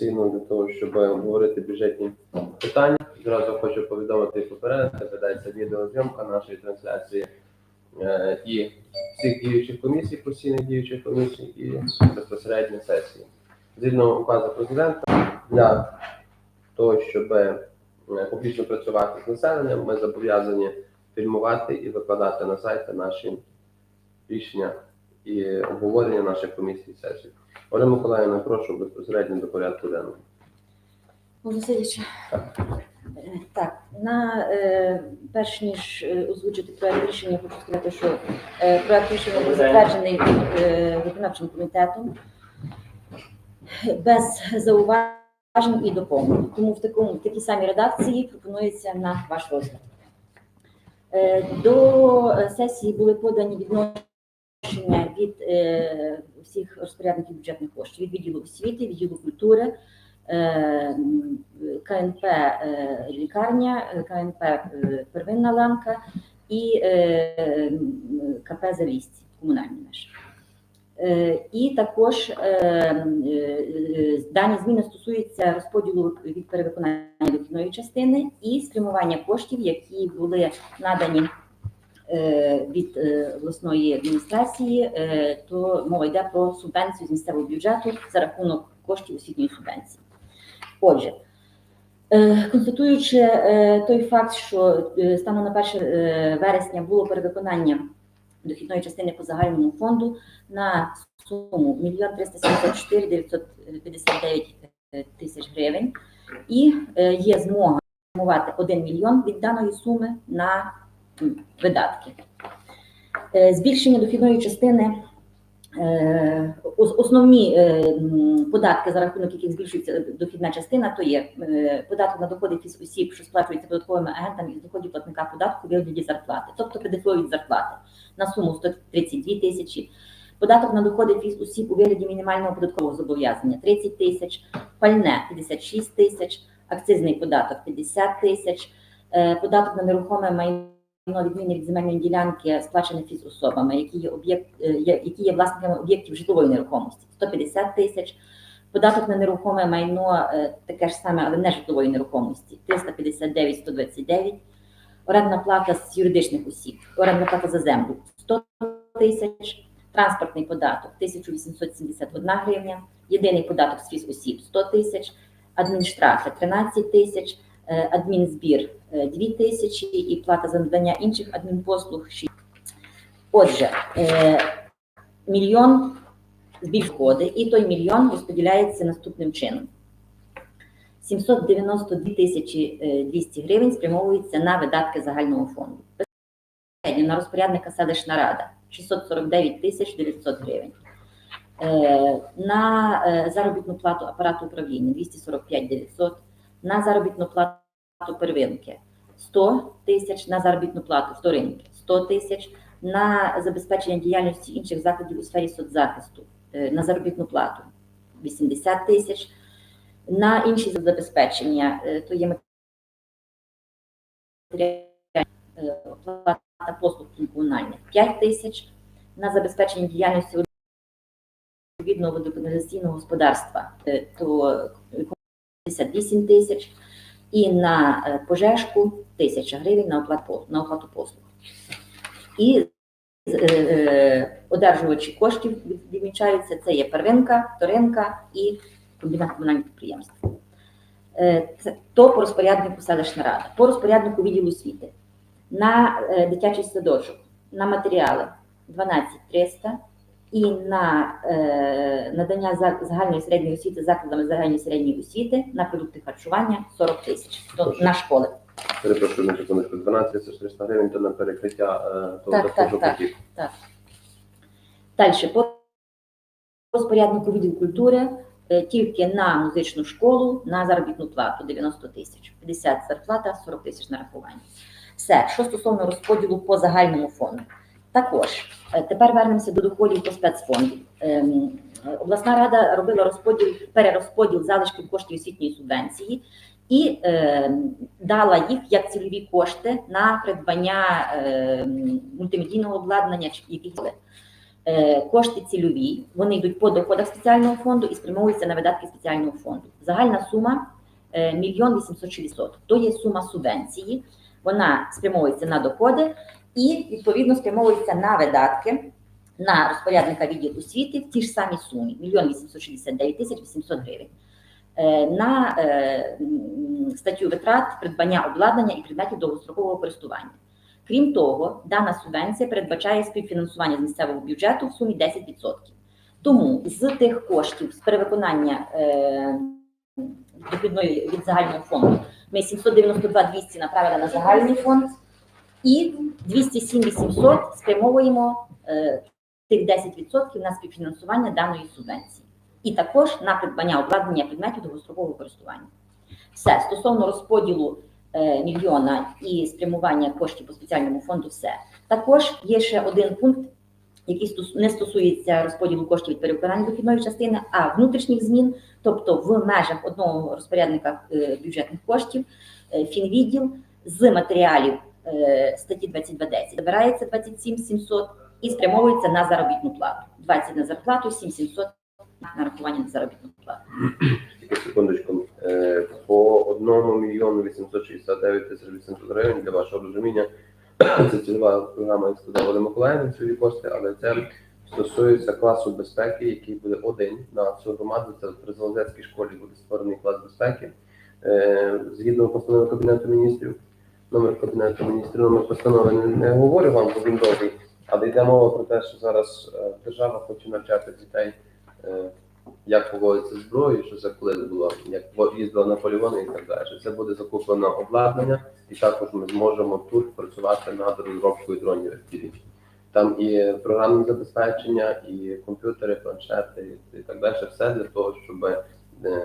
Для того, щоб обговорити бюджетні питання. Зразу хочу повідомити і попередити, ведеться відеозйомка нашої трансляції е, і всіх діючих комісій, постійних діючих комісій, і безпосередньо сесії. Згідно указу президента для того, щоб е, публічно працювати з населенням, ми зобов'язані фільмувати і викладати на сайти наші рішення і обговорення наших комісій сесій. Оля Миколаївна, прошу безпосередньо до порядку денного. Васильович, так, на е, перш ніж е, озвучити проект рішення, хочу сказати, що е, проект рішення був затверджений е, виконавчим комітетом без зауважень і доповнень. Тому в такому в такій самій редакції пропонується на ваш розгляд. Е, до е, сесії були подані відношення від е, всіх розпорядників бюджетних коштів від відділу освіти, відділу культури. е, КНП е, лікарня, КНП е, первинна ланка і е, КП Залісці, комунальні наші. Е, І також е, е, дані зміни стосуються розподілу від перевиконання дохідної частини і спрямування коштів, які були надані від е, обласної адміністрації, е, то мова йде про субвенцію з місцевого бюджету за рахунок коштів освітньої субвенції. Отже, е, констатуючи е, той факт, що е, станом на 1 е, вересня було перевиконання дохідної частини по загальному фонду на суму 1 374 959 тисяч гривень, і е, є змога спрямувати 1 мільйон від даної суми на видатки. Е, Збільшення дохідної частини Е, Основні е, податки, за рахунок яких збільшується дохідна частина, то є податок на доходи фіз осіб, що сплачується податковими агентами із доходів платника податку вигляді зарплати, тобто ПДФО від зарплати на суму 132 тисячі, податок на доходи фіз осіб у вигляді мінімального податкового зобов'язання 30 тисяч, пальне 56 тисяч, акцизний податок 50 тисяч, податок на нерухоме майно майно відмінне від земельної ділянки сплачене фізособами, які є об'єкт, е, які є власниками об'єктів житлової нерухомості. 150 тисяч. Податок на нерухоме майно е, таке ж саме, але не житлової нерухомості. 359 129. Орендна плата з юридичних осіб, орендна плата за землю 100 тисяч, транспортний податок 1871 гривня, єдиний податок з фізосіб 100 тисяч, адмінштрафи 13 тисяч, адмінзбір е, 2 тисячі і плата за надання інших адмінпослуг 6. Отже, е, мільйон збільш входи, і той мільйон розподіляється наступним чином. 792 тисячі е, 200 гривень спрямовується на видатки загального фонду. Безпосередньо на розпорядника селищна рада 649 тисяч 900 гривень. Е, На е, заробітну плату апарату управління 245 900, на заробітну плату первинки. 100 тисяч, на заробітну плату вторинки. 100 тисяч, на забезпечення діяльності інших закладів у сфері соцзахисту е, на заробітну плату. 80 тисяч, на інші забезпечення, е, то є е, оплата послуг комунальних. 5 тисяч, на забезпечення діяльності відповідного водоканалізаційного господарства, то 58 тисяч, і на е, пожежку 1000 гривень на оплату, на оплату послуг. І е, е, одержувачі коштів відмічаються, це є первинка, вторинка і комбінат комунальних підприємств. Е, Це то по розпоряднику селищна рада, по розпоряднику відділу освіти, на дитячий садочок, на матеріали 12 300 і на е, надання за- загальної середньої освіти закладами загальної середньої освіти на продукти харчування 40 тисяч на школи. Перепрошую на секундочку, 12 300 гривень то на перекриття е, того Так, так, доходу так. Далі по розпоряднику відділу культури е, тільки на музичну школу на заробітну плату 90 тисяч, 50 зарплата, 40 тисяч нарахування. Все, що стосовно розподілу по загальному фонду. Також е, тепер вернемося до доходів по спецфондів. Ем, е, Обласна рада робила розподіл, перерозподіл залишків коштів освітньої субвенції і е, дала їх як цільові кошти на придбання е, мультимедійного обладнання якихось Е, Кошти цільові, вони йдуть по доходах спеціального фонду і спрямовуються на видатки спеціального фонду. Загальна сума е, мільйон 806 соток. То є сума субвенції. Вона спрямовується на доходи і відповідно спрямовується на видатки на розпорядника відділу освіти в ті ж самі сумі мільйон 869 тисяч 800 гривень. Е, На е, статтю витрат придбання обладнання і предметів довгострокового користування. Крім того, дана субвенція передбачає співфінансування з місцевого бюджету в сумі 10%. Тому з тих коштів з перевиконання е, дохідної від загального фонду ми 792 200 направили на загальний фонд і 207 800 спрямовуємо е, тих 10% на співфінансування даної субвенції. І також на придбання обладнання предметів довгострокового користування. Все стосовно розподілу е, мільйона і спрямування коштів по спеціальному фонду, все. Також є ще один пункт, який не стосується розподілу коштів від перевиконання дохідної частини, а внутрішніх змін, тобто в межах одного розпорядника е, бюджетних коштів, е, фінвідділ з матеріалів статті 2210 забирається 27 700 і спрямовується на заробітну плату. 20 на зарплату, 7 700 на нарахування на заробітну плату. Тільки секундочку. Е, По одному мільйону 869 тисяч 800 гривень для вашого розуміння. Це цільова програма, як сказав Олег Миколаївна, цільові кошти, але це стосується класу безпеки, який буде один на всю громаду. Це при Золотецькій школі буде створений клас безпеки. Е, Згідно постанови Кабінету міністрів, номер Кабінету міністрів, номер постанови не, говорю вам, бо він довгий, але йде мова про те, що зараз е, держава хоче навчати дітей, е, як поводиться зброю, що це коли було, як їздила на полігони і так далі. Це буде закуплено обладнання, і також ми зможемо тут працювати над розробкою дронів FPV. Там і програмне забезпечення, і комп'ютери, планшети, і так далі. Все для того, щоб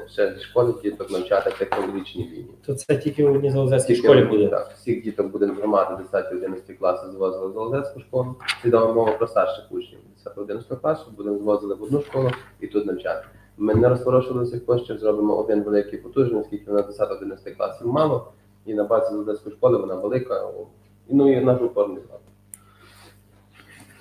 ще зі школи діток навчати технологічній війні. То це тільки в одній Золозецькій Тільки школі буде. Так, всіх діток буде громади 10-11 класи звозили в Золотецьку школу. Свідома мова про старших учнів 10-11 класу, будемо звозили в одну школу і тут навчати. Ми не розпорошили цих коштів, зробимо один великий потужний, оскільки на 10-11 класів мало, і на базі Золотецької школи вона велика. Ну і наш упорний заклад.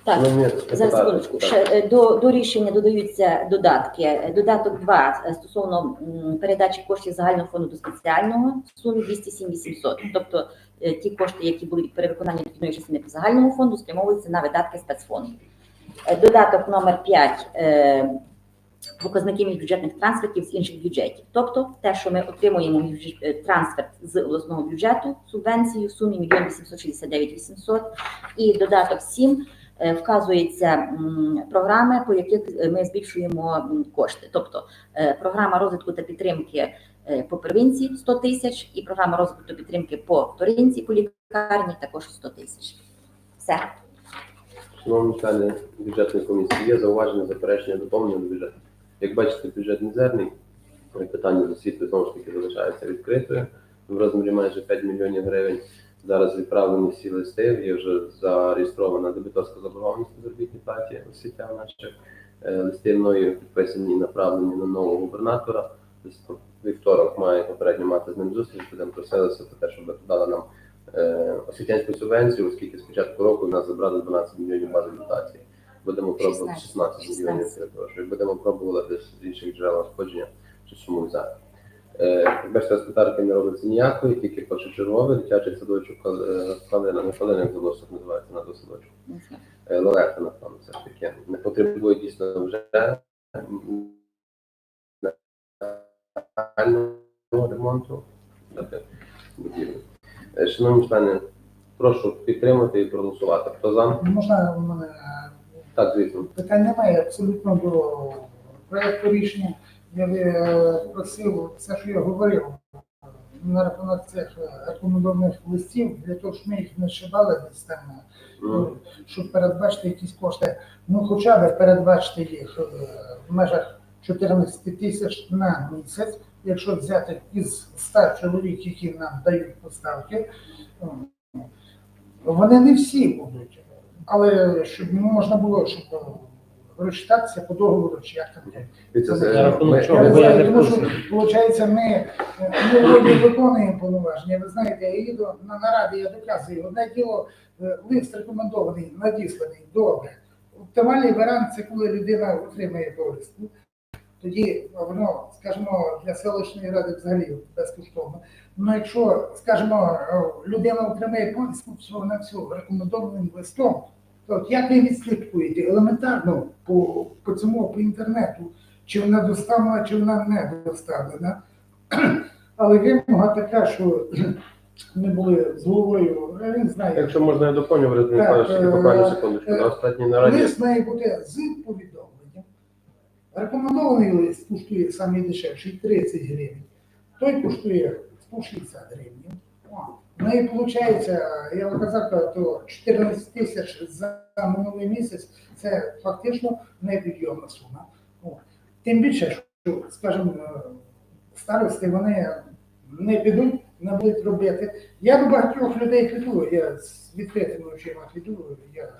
Так, Шановні Зараз секундочку. Ще е, до, до рішення додаються додатки. Е, Додаток 2 е, стосовно передачі коштів загального фонду до спеціального в сумі 207 800. Тобто ті кошти, які були від перевиконання дохідної частини по загальному фонду, спрямовуються на видатки спецфонду. Додаток номер 5 показники міжбюджетних трансфертів з інших бюджетів. Тобто те, що ми отримуємо трансферт з обласного бюджету, субвенцію в сумі 1 869 800 і додаток 7 е, вказується програми, по яких е, ми збільшуємо кошти. Тобто е, програма розвитку та підтримки по первинці 100 тисяч, і програма розвитку та підтримки по вторинці по лікарні також 100 тисяч. Все. Шановні члени бюджетної комісії, є зауваження, заперечення, доповнення до бюджету. Як бачите, бюджет мізерний. Питання з освіти знову ж таки залишається відкритою. В розмірі майже 5 мільйонів гривень. Зараз відправлені всі листи. Є вже зареєстрована дебіторська заборгованість по заробітній платі освітян наших. Е, Листи мною підписані і направлені на нового губернатора. Вівторок має попередньо мати з ним зустріч, будемо просилися про те, щоб дали нам е, освітянську субвенцію, оскільки з початку року в нас забрали 12 мільйонів бази дотації. Будемо пробувати 16 мільйонів, 16. перепрошую. Будемо пробувати з інших джерел надходження цю суму взяти. Як господарки не робиться ніякої, тільки першочерговий дитячий садочок е, Калина, не Калина, як Волосок називається на садочок. Е, Лелека, напевно, все ж таки. Не потребує дійсно вже ремонту будівлі. Е, Шановні члени, прошу підтримати і проголосувати. Хто за? Можна у мене Так, звісно. питань немає абсолютно до проекту рішення. Я е, просив все, що я говорив на рахунок цих рекомендованих листів, для того, щоб ми їх не шибали е, Ну, щоб передбачити якісь кошти. Ну, хоча б передбачити їх е, в межах 14 тисяч на місяць, якщо взяти із 100 чоловік, які нам дають поставки. Вони не всі будуть, але щоб можна було, щоб розчитатися по договору, чи як там. на рахунок ми- не виконуємо повноваження. Ви знаєте, я їду на нараді, я доказую. Одне діло, е, лист рекомендований, надісланий, добре. оптимальний варіант це коли людина отримає повістку. Тоді воно, скажімо, для селищної ради взагалі безкоштовно. Ну, якщо, скажімо, е, людина отримає повістку всього на всього рекомендованим листом, то от як ви відслідкуєте елементарно по, по цьому по інтернету, чи вона доставлена, чи вона не доставлена. Але вимога така, що ми були з головою, він знає, Якщо можна, я доповню, Володимир тільки е, буквально секундочку. е, На останній нараді Лист має бути з повідомленням. Рекомендований лист коштує самий дешевший 30 гривень. Той коштує 160 гривень. Ну і виходить, я вам казав, то 14 тисяч за минулий місяць це фактично непідйомна сума. Тим більше, що, скажімо, старости вони не підуть, не будуть робити. Я до багатьох людей піду, я з відкритими очима піду, я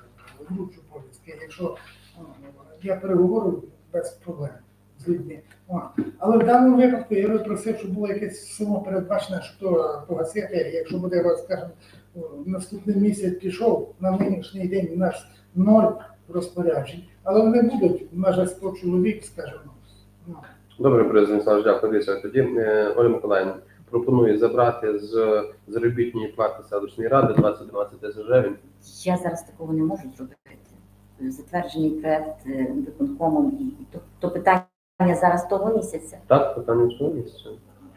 вручу повістки, якщо я переговорю без проблем з людьми. О. Але в даному випадку я би просив, щоб було якесь сума передбачена, що погасити. Якщо буде, скажімо, наступний місяць пішов, на нинішній день у нас ноль розпоряджень, але вони будуть в межах 100 чоловік, скажімо. Добре, президент Славич, дякую. Дивіться, Тоді е, Оля Миколаївна пропонує забрати з заробітної плати селищної ради 20-20 тисяч гривень. Я зараз такого не можу зробити. Затверджений проект е, виконкомом і і то, то питання зараз того місяця. Так, питання своєму місці.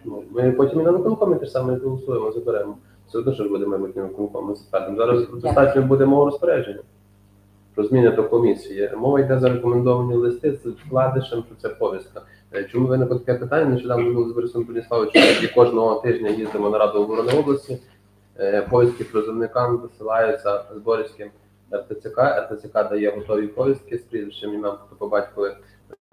Ну, Ми потім і на виконкомі те ж саме голосуємо, заберемо. Все одно, що буде майбутнє виконком, затвердимо. Зараз достатньо буде мова розпорядження про зміни до комісії. Мова йде за рекомендовані листи з вкладишем, що це повістка. Е, Чому виникло таке питання? Нещодавно було з Борисом Поліславовичем, і кожного тижня їздимо на Раду оборони області. Е, Повістки призовникам висилаються з Борівським РТЦК. РТЦК дає готові повістки з прізвищем імен по батькові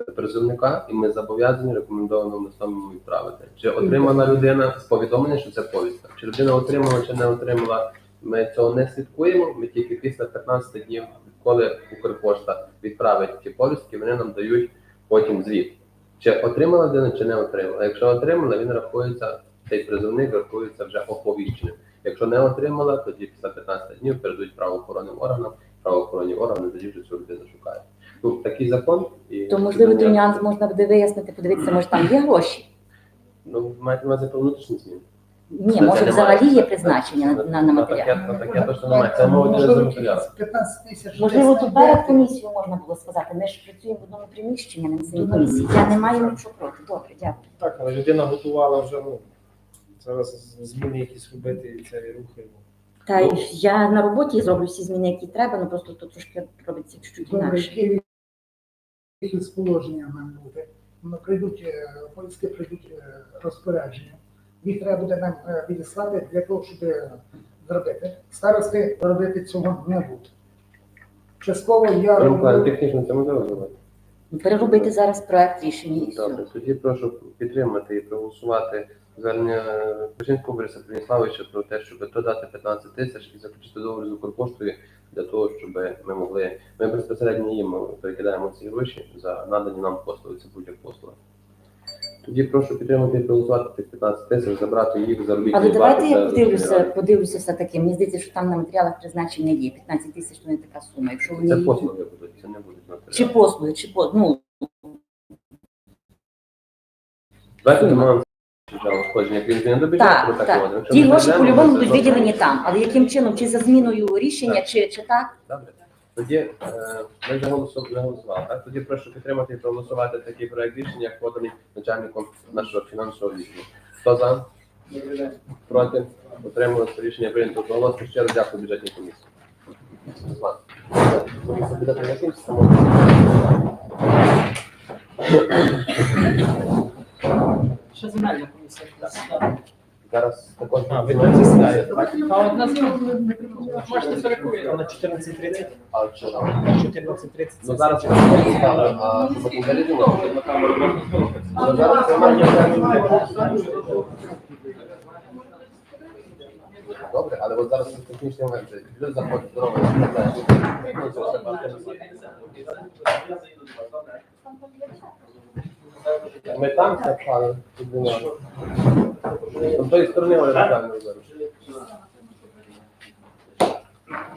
призовника, і ми зобов'язані рекомендованим листом відправити. Чи отримала людина повідомлення, що це повістка? Чи людина отримала, чи не отримала? Ми цього не слідкуємо. Ми тільки після 15 днів, коли Укрпошта відправить ті повістки, вони нам дають потім звіт. Чи отримала людина, чи не отримала. Якщо отримала, він рахується, цей призовник рахується вже оповіщеним. Якщо не отримала, тоді після 15 днів передають правоохоронним органам, правоохоронні органи тоді вже цю людину шукають. Ну такий закон і То можливо той нюанс можна буде вияснити, подивитися, може там є гроші. Ну маєте на увазі про внутрішні зміни. Ні, Це може взагалі є призначення на, на, на матеріал. на таке точно немає. Це мова йде за Можливо, матеріал. 15 тисяч. Можливо, то перед комісією можна було сказати. Ми ж працюємо в одному приміщенні, не на самій комісії. Я не маю нічого проти. Добре, дякую. Так, але людина готувала вже ну, зараз зміни якісь робити і це і рухи. Та Ну. я на роботі зроблю всі зміни, які треба, ну просто тут трошки робиться чуть-чуть інакше. Які якісь положення нам буде. Ну, прийдуть, е, прийдуть е, розпорядження. Їх треба буде нам е, відіслати для того, щоб зробити. Старости робити цього не будуть. Частково я роблю. технічно це зробити? Ну, Переробити зараз проект рішення і Добре, все. тоді прошу підтримати і проголосувати звернення Печінського Бориса Станіславовича про те, щоб додати 15 тисяч і заключити договір з Укрпоштою для того, щоб ми могли. Ми безпосередньо їм перекидаємо ці гроші за надані нам послуги, це будь-як послуга. Тоді прошу підтримати і проголосувати тих 15 тисяч, забрати їх за робітні Але давайте я подивлюся, подивлюся все таки. Мені здається, що там на матеріалах призначення є 15 тисяч, то не така сума. Якщо вони Це послуги будуть, це не будуть матеріали. чи послуги, чи по ну Давайте він до бюджету, так, так. Якщо Ті ми гроші знайдемо, по-любому це будуть виділені там, але яким чином, чи за зміною рішення, Так. чи, чи так? Добре. Тоді е, ми вже голосу- не голосували. Так? Тоді прошу підтримати і проголосувати такий проект рішення, як поданий начальником нашого фінансового відділу. Хто за? Проти? Утрималося рішення прийнято голосно. Ще раз дякую бюджетній комісії. Руслан. Комісія бюджету закінчиться, можна. Ще земельна комісія. Зараз також А, ви засідаєте, А от нас можете перекуєте. На 14.30, А що там? на 14.30. Ну зараз я не а Ну, зараз це має Добре, але от зараз технічний момент. Люди заходять. Ну, це все бачите. Ми там це пали піднімали. З тої сторони вони реально зараз.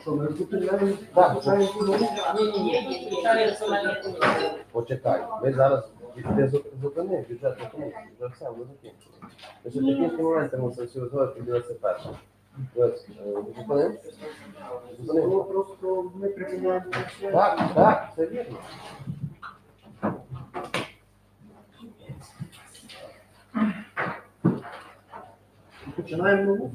Що, ми зупиняємо? Так. Почекай, ми зараз ти зупини бюджетну комісію, вже все, ми закінчили. Ми ще технічні моменти мусимо всі узгодити, поділитися перше. Ось, е, Зупинив? просто ми припиняємо. Так, так, це вірно. Починаємо.